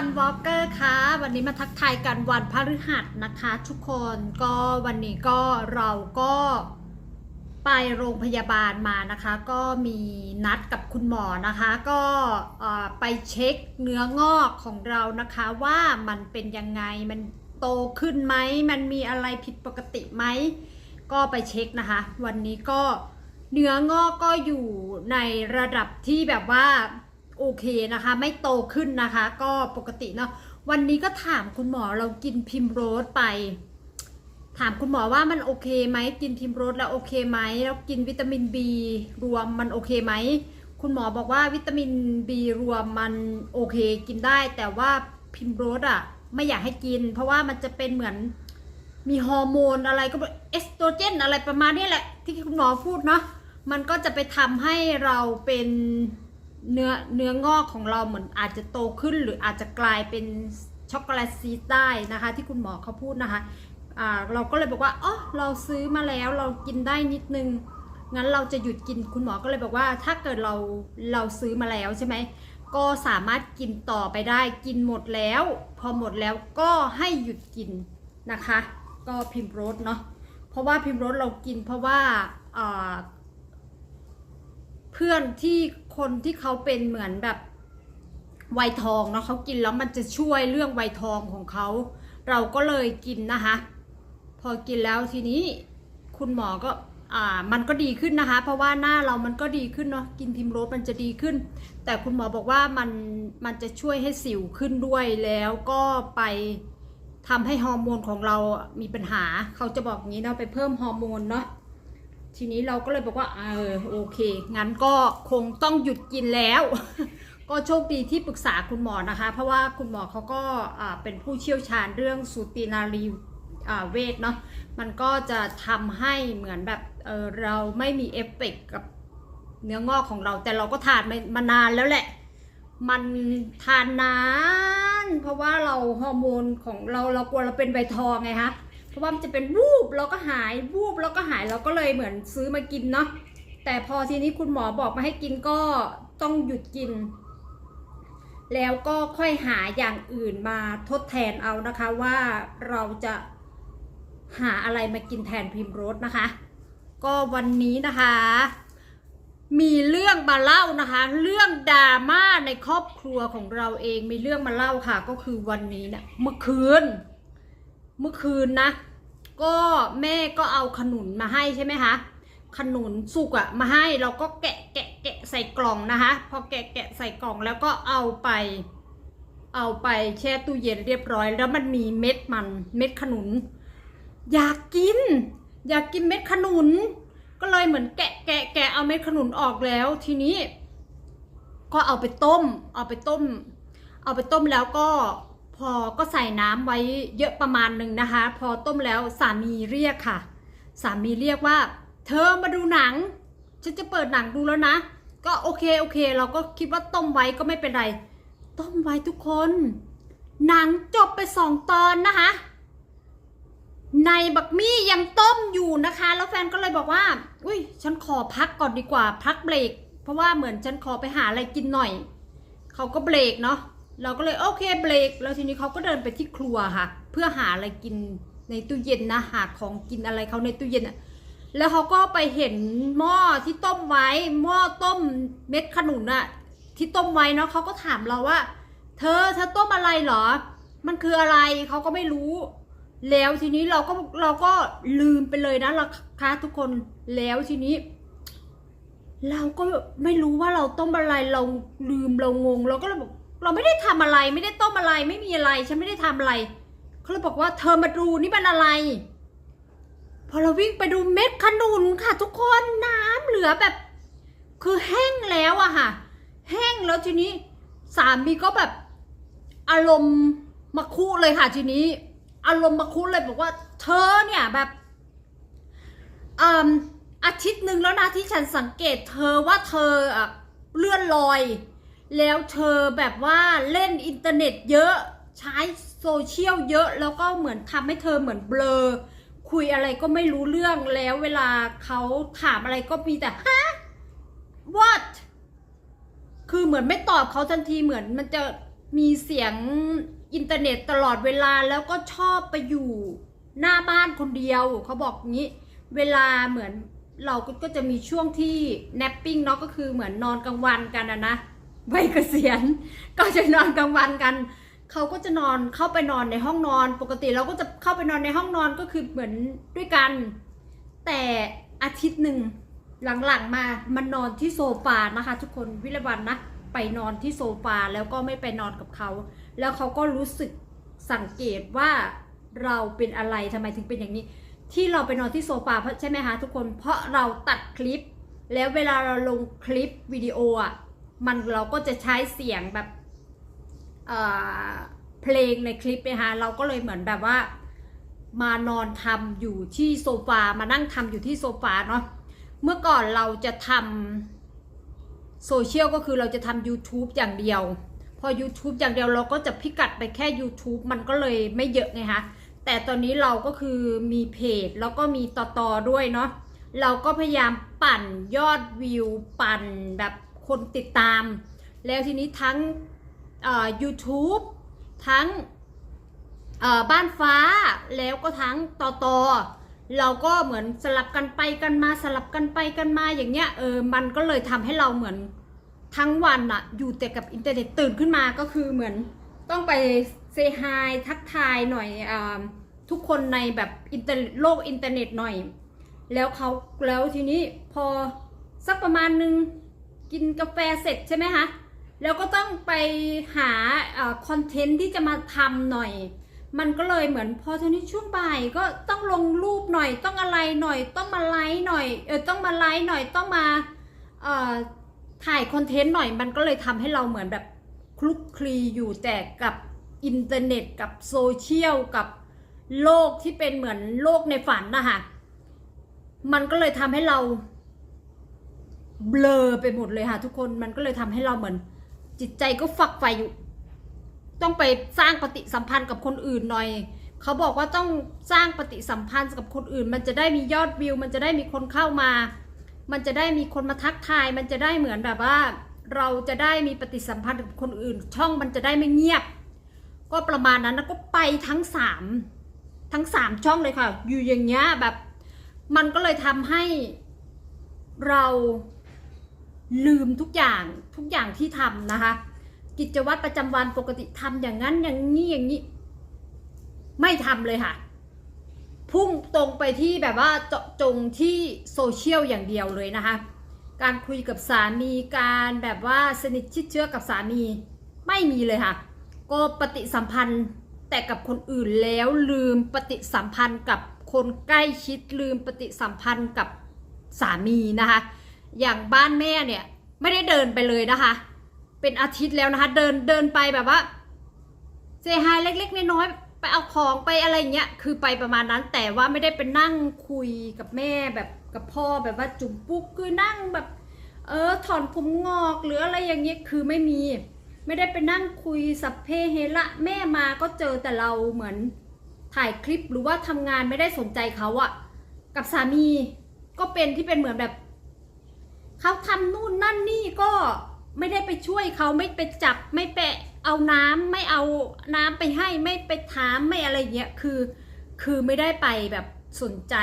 วันวอลเกอร์ค่ะวันนี้มาทักทายกันวันพฤหัสนะคะทุกคนก็วันนี้ก็เราก็ไปโรงพยาบาลมานะคะ ก็มีนัดกับคุณหมอนะคะ ก็ไปเช็คเนื้องอกของเรานะคะว่ามันเป็นยังไงมันโตขึ้นไหมมันมีอะไรผิดปกติไหมก็ไปเช็คนะคะ วันนี้ก็เนื้องอกก็อยู่ในระดับที่แบบว่า โอเคนะคะ ไม่โตขึ้นนะคะ ก็ปกติเนาะวันนี้ก็ถามคุณหมอเรากินพิมโรสไป ถามคุณหมอว่ามันโอเคไหมกินพิมโรสแล้วโอเคไหมแล้วกินวิตามิน B รวมมันโอเคไหมคุณหมอบอกว่าวิตามิน B รวมมันโอเคกินได้ แต่ว่าพิมโรสอะไม่อยากให้กิน เพราะว่ามันจะเป็นเหมือนมีฮอร์โมนอะไรก็เอสโตรเจนอะไรประมาณนี้แหละ ที่คุณหมอพูดเนาะมันก็จะไปทำให้เราเป็น เนื้อเนื้องอกของเราเหมือนอาจจะโตขึ้นหรืออาจจะกลายเป็นช็อกโกแลตซีสได้นะคะ ที่คุณหมอเขาพูดนะคะเราก็เลยบอกว่าอ๋อเราซื้อมาแล้วเรากินได้นิดนึงงั้นเราจะหยุดกินคุณหมอก็เลยบอกว่า ถ้าเกิดเราเราซื้อมาแล้วใช่ไหมก็สามารถกินต่อไปได้กินหมดแล้ว พอหมดแล้วก็ให้หยุดกินนะคะ ก็พิมพ์รสเนาะเพราะว่าพิมพ์รสเรากินเพราะว่าเพื่อนที่ คนที่เขาเป็นเหมือนแบบไวทองเนาะเขากินแล้วมันจะช่วยเรื่องไวทองของเขา เราก็เลยกินนะคะ พอกินแล้วทีนี้คุณหมอก็อ่ามันก็ดีขึ้นนะคะ เพราะว่าหน้าเรามันก็ดีขึ้นเนาะกินพิมโรสมันจะดีขึ้น แต่คุณหมอบอกว่ามันมันจะช่วยให้สิวขึ้นด้วยแล้วก็ไปทำให้ฮอร์โมนของเรามีปัญหา เขาจะบอกงี้เนาะไปเพิ่มฮอร์โมนเนาะ ทีนี้เราก็เลยบอกว่าเออโอเคงั้นก็คงต้องหยุดกินแล้ว ก็โชคดีที่ปรึกษาคุณหมอนะคะ เพราะว่าคุณหมอเขาก็เป็นผู้เชี่ยวชาญเรื่องสูตินารีเวทเนาะมันก็จะทำให้เหมือนแบบเเราไม่มีเอฟเฟกกับเนื้องอกของเรา แต่เราก็ทานมามานานแล้วแหละ มันทานนาน เพราะว่าเราฮอร์โมนของเราเรากลัวเราเป็นใบทองไงคะ ราะว่ามันจะเป็นวูบแล้วก็หายวูบแล้วก็หายเราก็เลยเหมือนซื้อมากินเนาะแต่พอทีนี้คุณหมอบอกมาให้กินก็ต้องหยุดกิน แล้วก็ค่อยหาอย่างอื่นมาทดแทนเอานะคะว่าเราจะหาอะไรมากินแทนพิมโรสนะคะ ก็วันนี้นะคะ มีเรื่องมาเล่านะคะ เรื่องดราม่าในครอบครัวของเราเองมีเรื่องมาเล่าค่ะ ก็คือวันนี้เนะี่ยเมื่อคืน เมื่อคืนนะ ก็แม่ก็เอาขนุนมาให้ใช่ไหมคะขนุนสุกอะมาให้เราก็แกะแกะแกะใส่กล่องนะคะ พอแกะแกะใส่กล่องแล้วก็เอาไป เอาไปแช่ตู้เย็นเรียบร้อย แล้วมันมีเม็ดมันเม็ดขนุน อยากกิน อยากกินเม็ดขนุน ก็เลยเหมือนแกะแกะแกะเอาเม็ดขนุนออกแล้ว ทีนี้ ก็เอาไปต้ม เอาไปต้ม เอาไปต้มแล้วก็ พอก็ใส่น้ำไว้เยอะประมาณหนึ่งนะคะ พอต้มแล้วสามีเรียกค่ะ สามีเรียกว่า เธอมาดูหนัง ฉันจะเปิดหนังดูแล้วนะ ก็โอเคโอเค เราก็คิดว่าต้มไว้ก็ไม่เป็นไร ต้มไว้ทุกคน หนังจบไปสองตอนนะคะ ในบักมี่ยังต้มอยู่นะคะ แล้วแฟนก็เลยบอกว่า อุ้ยฉันขอพักก่อนดีกว่าพักเบรก เพราะว่าเหมือนฉันขอไปหาอะไรกินหน่อย เขาก็เบรกเนาะ เราก็เลยโอเคเบรกแล้วทีนี้เขาก็เดินไปที่ครัวค่ะ เพื่อหาอะไรกินในตู้เย็นนะหาของกินอะไรเขาในตู้เย็นอะแล้วเขาก็ไปเห็นหม้อที่ต้มไว้หม้อต้มเม็ดขนุนอะที่ต้มไว้เนาะเขาก็ถามเราว่า เธอเธอต้มอะไรเหรอ มันคืออะไรเขาก็ไม่รู้ แล้วทีนี้เราก็เราก็ลืมไปเลยนะราคะทุกคนแล้วทีนี้ เราก็ไม่รู้ว่าเราต้มอะไรเราลืมเรางง เราก็เลยบอก เราไม่ได้ทำอะไรไม่ได้ต้มอะไรไม่มีอะไร ฉันไม่ได้ทำอะไรเขาเลยบอกว่าเธอมาดูนี่มันอะไร พอเราวิ่งไปดูเม็ดขนุนค่ะ ทุกคนน้ำเหลือแบบ คือแห้งแล้วอะค่ะ แห้งแล้วทีนี้สามีก็แบบอารมณ์มาคุเลยค่ะทีนี้ อารมณ์มาคุเลยบอกว่า เธอเนี่ยแบบอืมอาทิตย์หนึ่งแล้วนะที่ฉันสังเกตเธอว่าเธออะเลื่อนลอย แล้วเธอแบบว่าเล่นอินเทอร์เน็ตเยอะใช้โซเชียลเยอะแล้วก็เหมือนทำให้เธอเหมือนเบลอ คุยอะไรก็ไม่รู้เรื่องแล้วเวลาเขาถามอะไรก็มีแต่ฮะ what คือเหมือนไม่ตอบเขาทันทีเหมือนมันจะมีเสียงอินเทอร์เน็ตตลอดเวลาแล้วก็ชอบไปอยู่หน้าบ้านคนเดียวเขาบอกงี้ เวลาเหมือนเราก็ก็จะมีช่วงที่แนปปิ้งเนาะก็คือเหมือนนอนกลางวันกันนะนะ วัยเกษียณก็จะนอนกลางวันกัน เขาก็จะนอนเข้าไปนอนในห้องนอน ปกติเราก็จะเข้าไปนอนในห้องนอนก็คือเหมือนด้วยกัน แต่อาทิตย์หนึ่งหลังๆมามันนอนที่โซฟานะคะ ทุกคนวิรวันนะไปนอนที่โซฟาแล้วก็ไม่ไปนอนกับเขา แล้วเขาก็รู้สึกสังเกตว่าเราเป็นอะไรทำไมถึงเป็นอย่างนี้ ที่เราไปนอนที่โซฟาเพราะใช่ไหมคะทุกคนเพราะเราตัดคลิป แล้วเวลาเราลงคลิปวิดีโออะ มันเราก็จะใช้เสียงแบบเเพลงในคลิปนะคะเราก็เลยเหมือนแบบว่า มานอนทำอยู่ที่โซฟามานั่งทำอยู่ที่โซฟาเนาะเมื่อก่อนเราจะทำโซเชียลก็คือเราจะทำ YouTube อย่างเดียว พอ YouTube อย่างเดียวเราก็จะพิกัดไปแค่ YouTube มันก็เลยไม่เยอะไงคะแต่ตอนนี้เราก็คือมีเพจแล้วก็มีต่อๆด้วยเนาะเราก็พยายามปั่นยอดวิวปั่นแบบ คนติดตาม แล้วทีนี้ทั้งเอ่อ YouTube ทั้งบ้านฟ้าแล้วก็ทั้งต่อตอเราก็เหมือนสลับกันไปกันมาสลับกันไปกันมาอย่างเงี้ยเออมันก็เลยทำให้เราเหมือนทั้งวันอะอยู่แต่กับอินเทอร์เน็ตตื่นขึ้นมาก็คือเหมือนต้องไปเซฮายทักทายหน่อยอทุกคนในแบบอินเทอร์โลกอินเทอร์เน็ตหน่อย แล้วเขาแล้วทีนี้พอสักประมาณนึง กินกาแฟเสร็จใช่ไหมคะแล้วก็ต้องไปหาคอนเทนต์ที่จะมาทำหน่อย มันก็เลยเหมือนพอทีนี้ช่วงบ่ายก็ต้องลงรูปหน่อย ต้องอะไรหน่อย ต้องมาไลฟ์หน่อย เออต้องมาไลฟ์หน่อย ต้องมาถ่ายคอนเทนต์หน่อย มันก็เลยทำให้เราเหมือนแบบคลุกคลีอยู่แต่กับอินเทอร์เน็ตกับโซเชียลกับโลกที่เป็นเหมือนโลกในฝันนะคะมันก็เลยทำให้เรา เบลอไปหมดเลยค่ะทุกคนมันก็เลยทำให้เราเหมือน จิตใจก็ฝักใฝ่อยู่ ต้องไปสร้างปฏิสัมพันธ์กับคนอื่นหน่อยเขาบอกว่าต้องสร้างปฏิสัมพันธ์กับคนอื่น มันจะได้มียอดวิว มันจะได้มีคนเข้ามา มันจะได้มีคนมาทักทาย มันจะได้เหมือนแบบว่า เราจะได้มีปฏิสัมพันธ์กับคนอื่น ช่องมันจะได้ไม่เงียบ ก็ประมาณนั้นแล้วก็ไปทั้งสามทั้งสามช่องเลยค่ะ อยู่อย่างเงี้ยแบบ มันก็เลยทำให้เรา ลืมทุกอย่างทุกอย่างที่ทำนะคะ กิจวัตรประจำวันปกติทำอย่างนั้นอย่างนี้อย่างนี้ ไม่ทำเลยค่ะ พุ่งตรงไปที่แบบว่าเจาะจงที่โซเชียลอย่างเดียวเลยนะคะ การคุยกับสามีการแบบว่าสนิทชิดเชื้อกับสามีไม่มีเลยค่ะ ก็ปฏิสัมพันธ์แต่กับคนอื่นแล้วลืมปฏิสัมพันธ์กับคนใกล้ชิดลืมปฏิสัมพันธ์กับสามีนะคะ อย่างบ้านแม่เนี่ย ไม่ได้เดินไปเลยนะคะ เป็นอาทิตย์แล้วนะคะ เดินเดินไปแบบว่าเซฮายเล็ก ๆ น้อยๆไปเอาของไปอะไรเงี้ยคือไปประมาณนั้น แต่ว่าไม่ได้ไปนั่งคุยกับแม่แบบกับพ่อแบบว่าจุ่มปุ๊กคือนั่งแบบ เออถอนผมงอกหรืออะไรอย่างเงี้ยคือไม่มี ไม่ได้ไปนั่งคุยสัพเพเฮระแม่มาก็เจอแต่เราเหมือนถ่ายคลิปหรือว่าทำงานไม่ได้สนใจเขาอะกับสามีก็เป็นที่เป็นเหมือนแบบ เขาทำนู่นนั่นนี่ก็ไม่ได้ไปช่วยเขาไม่ไปจับไม่ไปเอาน้ำไม่เอาน้ำไปให้ไม่ไปถามไม่อะไรเงี้ยคือ คือไม่ได้ไปแบบสนใจ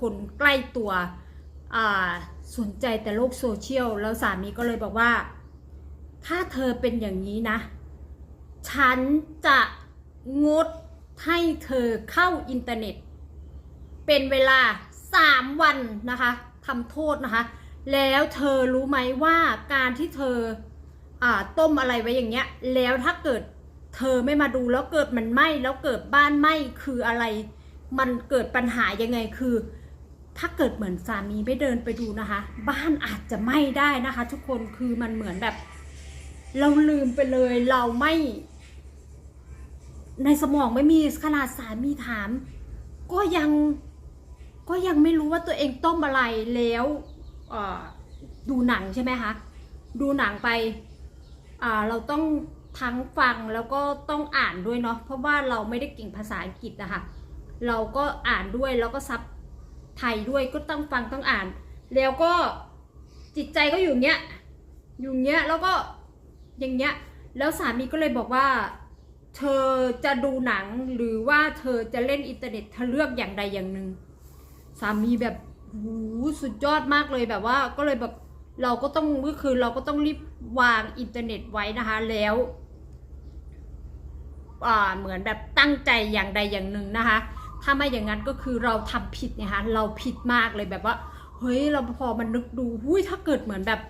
คนใกล้ตัวอ่าสนใจแต่โลกโซเชียลแล้วสามีก็เลยบอกว่า ถ้าเธอเป็นอย่างนี้นะ ฉันจะงดให้เธอเข้าอินเทอร์เน็ต เป็นเวลา 3 วันนะคะทำโทษนะคะ แล้วเธอรู้ไหมว่าการที่เธออ่าต้มอะไรไว้อย่างเงี้ย แล้วถ้าเกิดเธอไม่มาดูแล้วเกิดมันไหม้แล้วเกิดบ้านไหม้คืออะไร มันเกิดปัญหายังไงคือ ถ้าเกิดเหมือนสามีไม่เดินไปดูนะคะ บ้านอาจจะไหม้ได้นะคะ ทุกคนคือมันเหมือนแบบ เราลืมไปเลยเราไม่ ในสมองไม่มีขนาดสามีถาม ก็ยังก็ยังไม่รู้ว่าตัวเองต้มอะไรแล้ว ดูหนังใช่ไหมคะดูหนังไปเราต้องทั้งฟังแล้วก็ต้องอ่านด้วยเนาะเพราะว่าเราไม่ได้เก่งภาษาอังกฤษนะคะเราก็อ่านด้วยแล้วก็ซับไทยด้วยก็ต้องฟังต้องอ่าน แล้วก็จิตใจก็อยู่เงี้ยอยู่เงี้ยแล้วก็อย่างเงี้ยแล้วสามีก็เลยบอกว่า เธอจะดูหนังหรือว่าเธอจะเล่นอินเทอร์เน็ตเธอเลือกอย่างใดอย่างหนึ่งสามีแบบ หูสุดยอดมากเลยแบบว่าก็เลยแบบเราก็ต้องเมื่อคืนเราก็ต้องรีบวางอินเทอร์เน็ตไว้นะคะแล้วเหมือนแบบตั้งใจอย่างใดอย่างหนึ่งนะคะ ถ้าไม่อย่างนั้นก็คือเราทำผิดนะคะเราผิดมากเลยแบบว่า เฮ้ยเราพอมันนึกดูหุ้ยถ้าเกิดเหมือนแบบ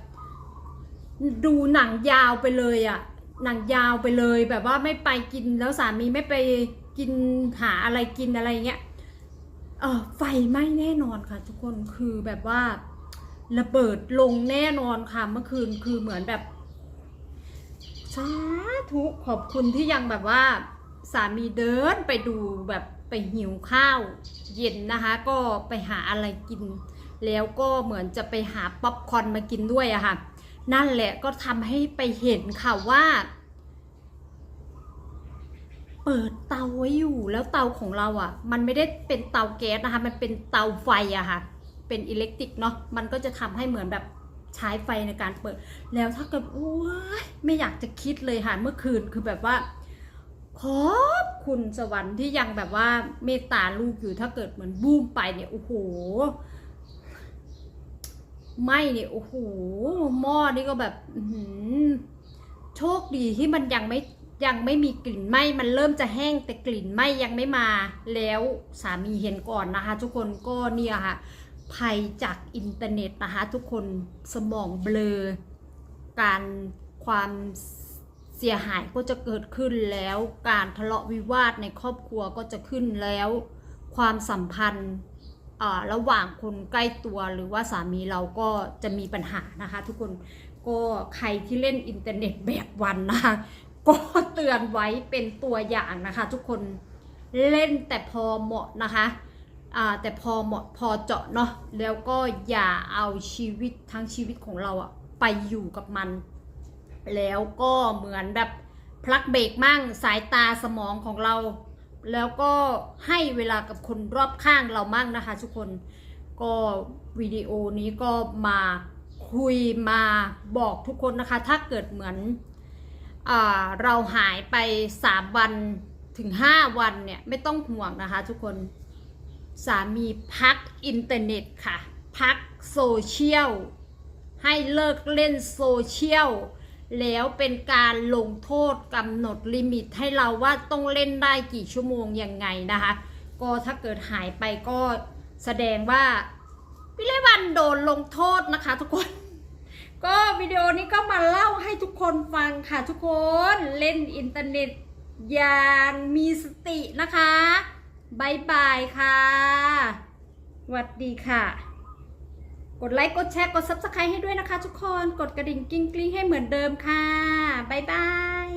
ดูหนังยาวไปเลยอะหนังยาวไปเลยแบบว่าไม่ไปกินแล้วสามีไม่ไปกินหาอะไรกินอะไรเงี้ย เออไฟไหม้แน่นอนค่ะ ทุกคนคือแบบว่าระเบิดลงแน่นอนค่ะเมื่อคืนคือเหมือนแบบสาธุขอบคุณที่ยังแบบว่า สามีเดินไปดูแบบไปหิวข้าวเย็นนะคะ ก็ไปหาอะไรกิน แล้วก็เหมือนจะไปหาป๊อปคอร์นมากินด้วยอะค่ะ นั่นแหละก็ทำให้ไปเห็นค่ะว่า เปิดเตาไว้อยู่ แล้วเตาของเราอะ่ะ มันไม่ได้เป็นเตาแก๊สนะคะ มันเป็นเตาไฟอะค่ะ เป็นอิเล็กทริกเนาะ มันก็จะทำให้เหมือนแบบใช้ไฟในการเปิด แล้วถ้าเกิดโอ้ยไม่อยากจะคิดเลยค่ะ เมื่อคืนคือแบบว่า ขอบคุณสวรรค์ที่ยังแบบว่าเมตตาลูกอยู่ถ้าเกิดเหมือนบูมไปเนี่ยโอ้โหไม่เนี่ยโอ้โหหม้อนี่ก็แบบโชคดีที่มันยังไม่ ยังไม่มีกลิ่นไหม้มันเริ่มจะแห้งแต่กลิ่นไหม้ยังไม่มาแล้วสามีเห็นก่อนนะคะ ทุกคนก็เนี่ยค่ะ ภัยจากอินเทอร์เน็ตนะคะ ทุกคนสมองเบลอ การความเสียหายก็จะเกิดขึ้นแล้ว การทะเลาะวิวาทในครอบครัวก็จะขึ้นแล้ว ความสัมพันธ์ระหว่างคนใกล้ตัวหรือว่าสามีเราก็จะมีปัญหานะคะ ทุกคนก็ใครที่เล่นอินเทอร์เน็ตแบบวันนะคะ ก็เตือนไว้เป็นตัวอย่างนะคะ ทุกคนเล่นแต่พอเหมาะนะคะแต่พอเหมาะพอเจาะเนาะแล้วก็อย่าเอาชีวิตทั้งชีวิตของเราอะไปอยู่กับมัน แล้วก็เหมือนแบบพลักเบรกมั่งสายตาสมองของเรา แล้วก็ให้เวลากับคนรอบข้างเรามั่งนะคะ ทุกคนก็วิดีโอนี้ก็มาคุยมาบอกทุกคนนะคะ ถ้าเกิดเหมือน เราหายไป 3 วันถึง 5 วันเนี่ยไม่ต้องห่วงนะคะทุกคนสามีพักอินเทอร์เน็ตค่ะ พักโซเชียลให้เลิกเล่นโซเชียลแล้วเป็นการลงโทษกำหนดลิมิตให้เราว่าต้องเล่นได้กี่ชั่วโมงยังไงนะคะ ก็ถ้าเกิดหายไปก็แสดงว่าพี่เลวันโดนลงโทษนะคะทุกคน ก็วิดีโอนี้ก็มาเล่า ทุกคนฟังค่ะทุกคนเล่นอินเทอร์เน็ตอย่างมีสตินะคะบายบายค่ะสวัสดีค่ะ กดไลค์กดแชร์กด subscribe ให้ด้วยนะคะทุกคนกดกระดิ่งกิ้งกลิ้งให้เหมือนเดิมค่ะบายบาย